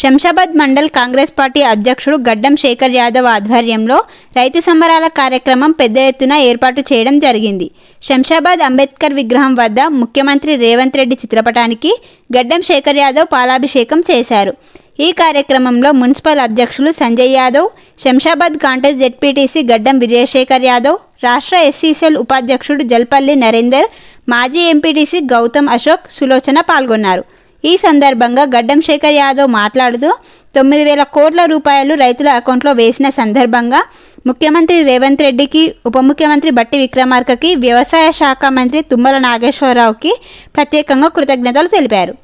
Shamshabad mandal Congress party అధ్యక్షుడు గడ్డం శేఖర్ యాదవ్ ఆధ్వర్యంలో రైతు సంబరాల కార్యక్రమం పెద్ద ఎత్తున ఏర్పాటు చేయడం జరిగింది. శంషాబాద్ అంబేద్కర్ విగ్రహం వద్ద ముఖ్యమంత్రి రేవంత్ రెడ్డి చిత్రపటానికి గడ్డం శేఖర్ యాదవ్ పాలాభిషేకం చేశారు. ఈ కార్యక్రమంలో మున్సిపల్ అధ్యక్షులు సంజయ్ యాదవ్ శంషాబాద్ కాంటెస్ట్ జెడ్పీటీసీ గడ్డం విజయశేఖర్ యాదవ్ రాష్ట్ర ఎస్సీసెల్ ఉపాధ్యక్షుడు జల్పల్లి నరేందర్ మాజీ ఎంపీటీసీ గౌతమ్ అశోక్ సులోచన పాల్గొన్నారు. ఈ సందర్భంగా గడ్డం శేఖర్ యాదవ్ మాట్లాడుతూ తొమ్మిది వేల కోట్ల రూపాయలు రైతుల అకౌంట్లో వేసిన సందర్భంగా ముఖ్యమంత్రి రేవంత్ రెడ్డికి ఉప ముఖ్యమంత్రి బట్టి విక్రమార్కకి వ్యవసాయ శాఖ మంత్రి తుమ్మల నాగేశ్వరరావుకి ప్రత్యేకంగా కృతజ్ఞతలు తెలిపారు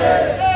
Yeah.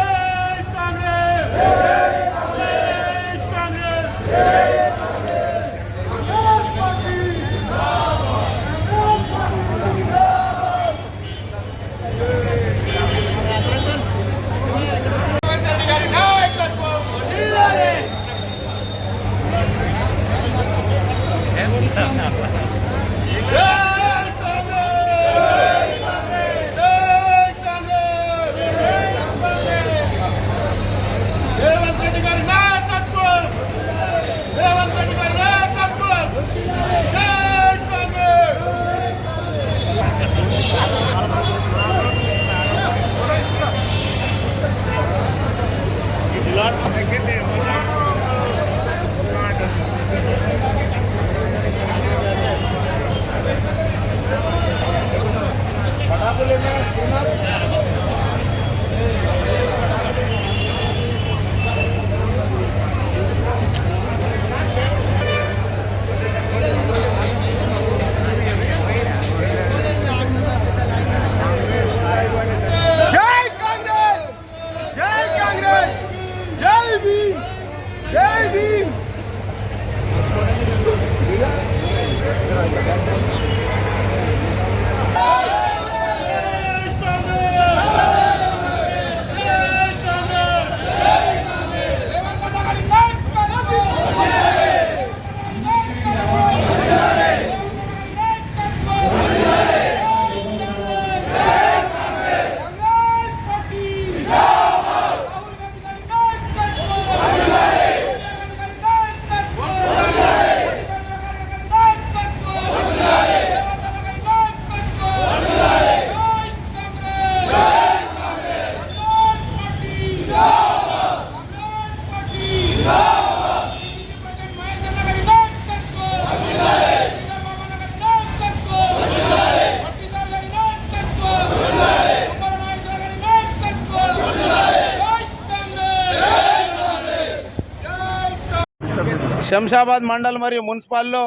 శంషాబాద్ మండల్ మరియు మున్సిపాల్లో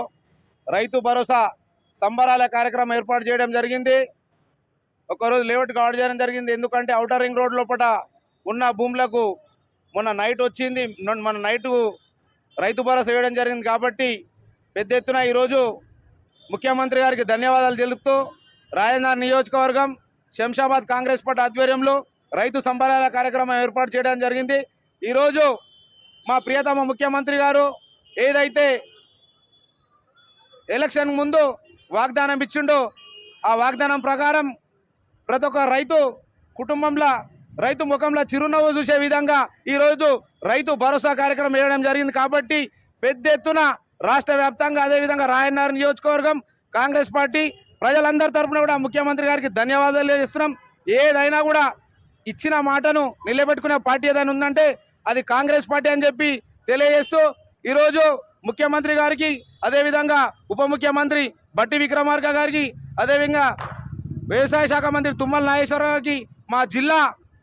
రైతు భరోసా సంబరాల కార్యక్రమం ఏర్పాటు చేయడం జరిగింది. ఒకరోజు లేఅవుట్ కావడం చేయడం జరిగింది. ఎందుకంటే ఔటర్ రింగ్ రోడ్ లోపల ఉన్న భూములకు మొన్న నైట్ వచ్చింది. మన నైట్ రైతు భరోసా వేయడం జరిగింది కాబట్టి పెద్ద ఎత్తున ఈరోజు ముఖ్యమంత్రి గారికి ధన్యవాదాలు తెలుపుతూ రాజధాని నియోజకవర్గం శంషాబాద్ కాంగ్రెస్ పార్టీ ఆధ్వర్యంలో రైతు సంబరాల కార్యక్రమం ఏర్పాటు చేయడం జరిగింది. ఈరోజు మా ప్రియతమ ముఖ్యమంత్రి గారు ఏదైతే ఎలక్షన్ ముందు వాగ్దానం ఇచ్చిండో ఆ వాగ్దానం ప్రకారం ప్రతి ఒక్క రైతు కుటుంబంలో రైతు ముఖంలో చిరునవ్వు చూసే విధంగా ఈరోజు రైతు భరోసా కార్యక్రమం వేయడం జరిగింది కాబట్టి పెద్ద ఎత్తున రాష్ట్ర వ్యాప్తంగా అదేవిధంగా రాయన్నర నియోజకవర్గం కాంగ్రెస్ పార్టీ ప్రజలందరి తరఫున కూడా ముఖ్యమంత్రి గారికి ధన్యవాదాలు తెలియజేస్తున్నాం. ఏదైనా కూడా ఇచ్చిన మాటను నిలబెట్టుకునే పార్టీ ఏదైనా ఉందంటే అది కాంగ్రెస్ పార్టీ అని చెప్పి తెలియజేస్తూ ఈరోజు ముఖ్యమంత్రి గారికి అదేవిధంగా ఉప ముఖ్యమంత్రి బట్టి విక్రమార్క గారికి అదేవిధంగా వ్యవసాయ శాఖ మంత్రి తుమ్మల నాగేశ్వరరావు గారికి మా జిల్లా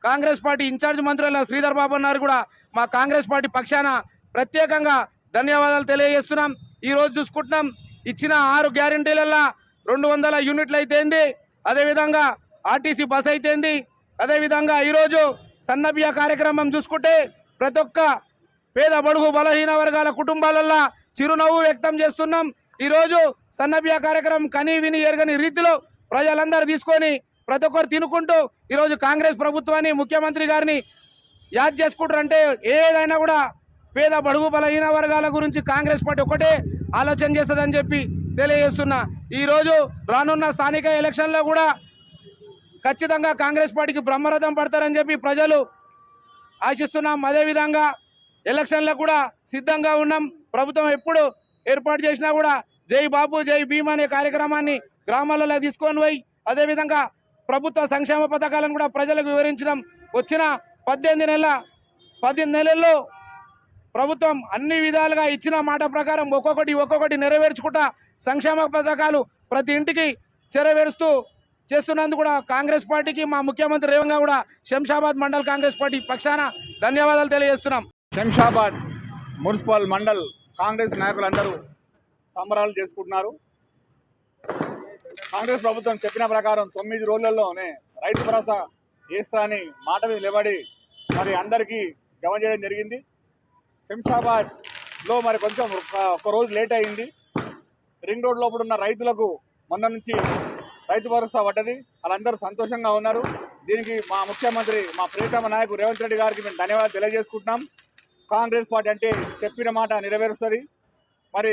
కాంగ్రెస్ పార్టీ ఇన్ఛార్జ్ మంత్రులైన శ్రీధర్ బాబు అన్నారు కూడా మా కాంగ్రెస్ పార్టీ పక్షాన ప్రత్యేకంగా ధన్యవాదాలు తెలియజేస్తున్నాం. ఈరోజు చూసుకుంటున్నాం. ఇచ్చిన ఆరు గ్యారంటీలల్లా రెండు వందల యూనిట్లు అయితేంది. అదేవిధంగా ఆర్టీసీ బస్ అయితేంది. అదేవిధంగా ఈరోజు సన్నబియ్య కార్యక్రమం చూసుకుంటే ప్రతి ఒక్క పేద బడుగు బలహీన వర్గాల కుటుంబాలల్లో చిరునవ్వు వ్యక్తం చేస్తున్నాం. ఈరోజు సన్నబియా కార్యక్రమం కనీ విని ఎరగని రీతిలో ప్రజలందరూ తీసుకొని ప్రతి ఒక్కరు తినుకుంటూ ఈరోజు కాంగ్రెస్ ప్రభుత్వాన్ని ముఖ్యమంత్రి గారిని యాద్ చేసుకుంటారంటే ఏదైనా కూడా పేద బడుగు బలహీన వర్గాల గురించి కాంగ్రెస్ పార్టీ ఒకటే ఆలోచన చేస్తుందని చెప్పి తెలియజేస్తున్నా. ఈరోజు రానున్న స్థానిక ఎలక్షన్లో కూడా ఖచ్చితంగా కాంగ్రెస్ పార్టీకి బ్రహ్మరథం పడతారని చెప్పి ప్రజలు ఆశిస్తున్నాం. అదేవిధంగా ఎలక్షన్లకు కూడా సిద్ధంగా ఉన్నాం. ప్రభుత్వం ఎప్పుడు ఏర్పాటు చేసినా కూడా జై బాబు జై భీమ్ అనే కార్యక్రమాన్ని గ్రామాలలో తీసుకొని పోయి అదేవిధంగా ప్రభుత్వ సంక్షేమ పథకాలను కూడా ప్రజలకు వివరించడం. వచ్చిన పద్దెనిమిది నెలల పద్దెనిమిది నెలల్లో ప్రభుత్వం అన్ని విధాలుగా ఇచ్చిన మాట ప్రకారం ఒక్కొక్కటి ఒక్కొక్కటి నెరవేర్చుకుంటా సంక్షేమ పథకాలు ప్రతి ఇంటికి చెరవేరుస్తూ చేస్తున్నందుకు కూడా కాంగ్రెస్ పార్టీకి మా ముఖ్యమంత్రి రేవంగా కూడా శంషాబాద్ మండల్ కాంగ్రెస్ పార్టీ పక్షాన ధన్యవాదాలు తెలియజేస్తున్నాం. శంషాబాద్ మున్సిపల్ మండల్ కాంగ్రెస్ నాయకులందరూ సంబరాలు చేసుకుంటున్నారు. కాంగ్రెస్ ప్రభుత్వం చెప్పిన ప్రకారం తొమ్మిది రోజులలోనే రైతు భరోసా వేస్తా అని మాట మీద నిలబడి మరి అందరికీ జమ చేయడం జరిగింది. శంషాబాద్లో మరి కొంచెం ఒక- ఒక రోజు లేట్ అయింది. రింగ్ రోడ్ లోపల ఉన్న రైతులకు మొన్న నుంచి రైతు భరోసా పడ్డది. వాళ్ళందరూ సంతోషంగా ఉన్నారు. దీనికి మా ముఖ్యమంత్రి మా ప్రియతమ నాయకుడు రేవంత్ రెడ్డి గారికి మేము ధన్యవాదాలు తెలియజేసుకుంటున్నాం. కాంగ్రెస్ పార్టీ అంటే చెప్పిన మాట నెరవేరుస్తుంది. మరి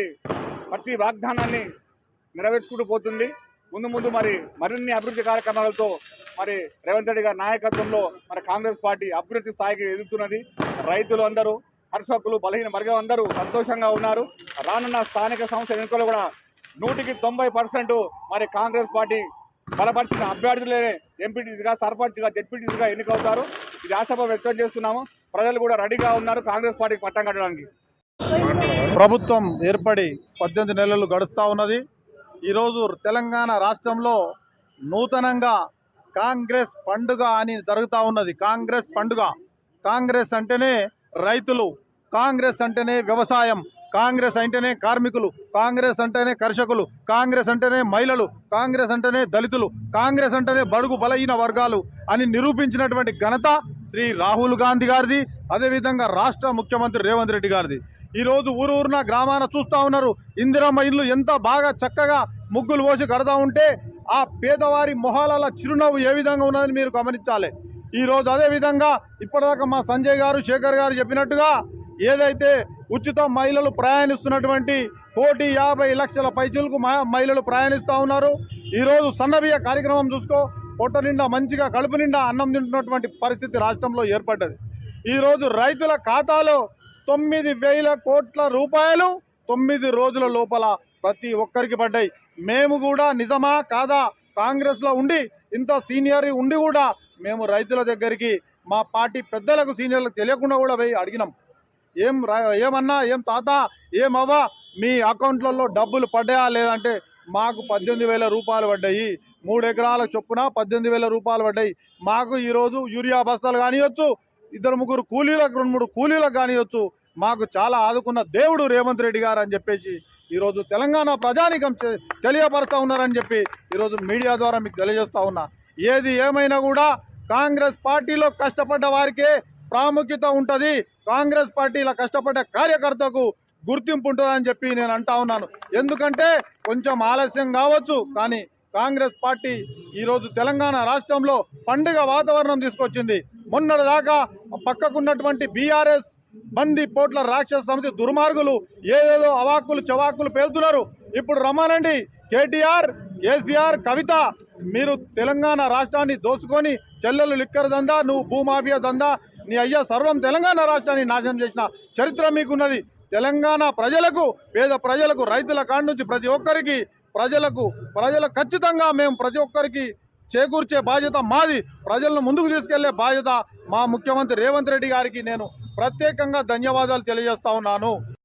ప్రతి వాగ్దానాన్ని నెరవేర్చుకుంటూ పోతుంది. ముందు ముందు మరి మరిన్ని అభివృద్ధి కార్యక్రమాలతో మరి రేవంత్ రెడ్డి గారి నాయకత్వంలో మరి కాంగ్రెస్ పార్టీ అభివృద్ధి స్థాయికి ఎదుగుతున్నది. రైతులు అందరూ హర్షకులు బలహీన వర్గం అందరూ సంతోషంగా ఉన్నారు. రానున్న స్థానిక సంస్థ ఎన్నికలు కూడా నూటికి తొంభై పర్సెంట్ మరి కాంగ్రెస్ పార్టీ బలపరిచిన అభ్యర్థులనే ఎంపీటీసీగా సర్పంచ్గా జెడ్పీటీసీగా ఎన్నికవుతారు. ఇది ఆశాభ వ్యక్తం చేస్తున్నాము. ప్రజలు కూడా రెడీగా ఉన్నారు కాంగ్రెస్ పార్టీకి పట్టం కట్టడానికి. ప్రభుత్వం ఏర్పడి పద్దెనిమిది నెలలు గడుస్తూ ఉన్నది. ఈరోజు తెలంగాణ రాష్ట్రంలో నూతనంగా కాంగ్రెస్ పండుగ అని జరుగుతూ ఉన్నది. కాంగ్రెస్ పండుగ. కాంగ్రెస్ అంటేనే రైతులు. కాంగ్రెస్ అంటేనే వ్యవసాయం. కాంగ్రెస్ అంటేనే కార్మికులు కాంగ్రెస్ అంటేనే కర్షకులు కాంగ్రెస్ అంటేనే మహిళలు కాంగ్రెస్ అంటేనే దళితులు కాంగ్రెస్ అంటేనే బడుగు బలహీన వర్గాలు అని నిరూపించినటువంటి ఘనత శ్రీ రాహుల్ గాంధీ గారిది అదేవిధంగా రాష్ట్ర ముఖ్యమంత్రి రేవంత్ రెడ్డి గారిది. ఈరోజు ఊరు ఊరున గ్రామాన చూస్తూ ఉన్నారు ఇందిరమ్మ ఇల్లు ఎంత బాగా చక్కగా ముగ్గులు పోసి కడతా ఉంటే ఆ పేదవారి మొహాల చిరునవ్వు ఏ విధంగా ఉన్నదని మీరు గమనించాలి. ఈరోజు అదేవిధంగా ఇప్పటిదాకా మా సంజయ్ గారు శేఖర్ గారు చెప్పినట్టుగా ఏదైతే ఉచిత మహిళలు ప్రయాణిస్తున్నటువంటి కోటి యాభై లక్షల పైచులకు మహిళలు ప్రయాణిస్తూ ఉన్నారు. ఈరోజు సన్నబియ్య కార్యక్రమం చూసుకో పొట్ట నిండా మంచిగా కడుపు నిండా అన్నం తింటున్నటువంటి పరిస్థితి రాష్ట్రంలో ఏర్పడ్డది. ఈరోజు రైతుల ఖాతాలో తొమ్మిది వేల కోట్ల రూపాయలు తొమ్మిది రోజుల లోపల ప్రతి ఒక్కరికి పడ్డాయి. మేము కూడా నిజమా కాదా? కాంగ్రెస్లో ఉండి ఇంత సీనియర్ ఉండి కూడా మేము రైతుల దగ్గరికి మా పార్టీ పెద్దలకు సీనియర్లకు తెలియకుండా కూడా పోయి అడిగినాం. ఏం రా- ఏమన్నా ఏం తాత ఏమవ్వా మీ అకౌంట్లలో డబ్బులు పడ్డాయా లేదంటే మాకు పద్దెనిమిది వేల రూపాయలు పడ్డాయి. మూడు ఎకరాల చొప్పున పద్దెనిమిది వేల రూపాయలు పడ్డాయి. మాకు ఈరోజు యూరియా బస్తాలు కానియొచ్చు ఇద్దరు ముగ్గురు కూలీలకు రెండు మూడు కూలీలకు కానియొచ్చు మాకు చాలా ఆదుకున్న దేవుడు రేవంత్ రెడ్డి గారు అని చెప్పేసి ఈరోజు తెలంగాణ ప్రజానికం తెలియపరుస్తూ ఉన్నారని చెప్పి ఈరోజు మీడియా ద్వారా మీకు తెలియజేస్తా ఉన్నా. ఏది ఏమైనా కూడా కాంగ్రెస్ పార్టీలో కష్టపడ్డ వారికే ప్రాముఖ్యత ఉంటుంది. కాంగ్రెస్ పార్టీలో కష్టపడే కార్యకర్తకు గుర్తింపు ఉంటుందని చెప్పి నేను అంటా ఉన్నాను. ఎందుకంటే కొంచెం ఆలస్యం కావచ్చు కానీ కాంగ్రెస్ పార్టీ ఈరోజు తెలంగాణ రాష్ట్రంలో పండుగ వాతావరణం తీసుకొచ్చింది. మొన్నటిదాకా పక్కకున్నటువంటి బీఆర్ఎస్ బంది పోట్ల రాక్షస సమితి దుర్మార్గులు ఏదేదో అవాక్కులు చవాక్కులు పేలుతున్నారు. ఇప్పుడు రమ్మానండి. కేటీఆర్ కేసీఆర్ కవిత మీరు తెలంగాణ రాష్ట్రాన్ని దోసుకొని చెల్లెలు లిక్కర్ దందా నువ్వు భూమాఫియా దందా నీ అయ్యా సర్వం తెలంగాణ రాష్ట్రాన్ని నాశనం చేసిన చరిత్ర మీకున్నది. తెలంగాణ ప్రజలకు పేద ప్రజలకు రైతుల కాడి నుంచి ప్రతి ఒక్కరికి ప్రజలకు ప్రజలకు ఖచ్చితంగా మేము ప్రతి ఒక్కరికి చేకూర్చే బాధ్యత మాది. ప్రజలను ముందుకు తీసుకెళ్ళే బాధ్యత మా ముఖ్యమంత్రి రేవంత్ రెడ్డి గారికి నేను ప్రత్యేకంగా ధన్యవాదాలు తెలియజేస్తా ఉన్నాను.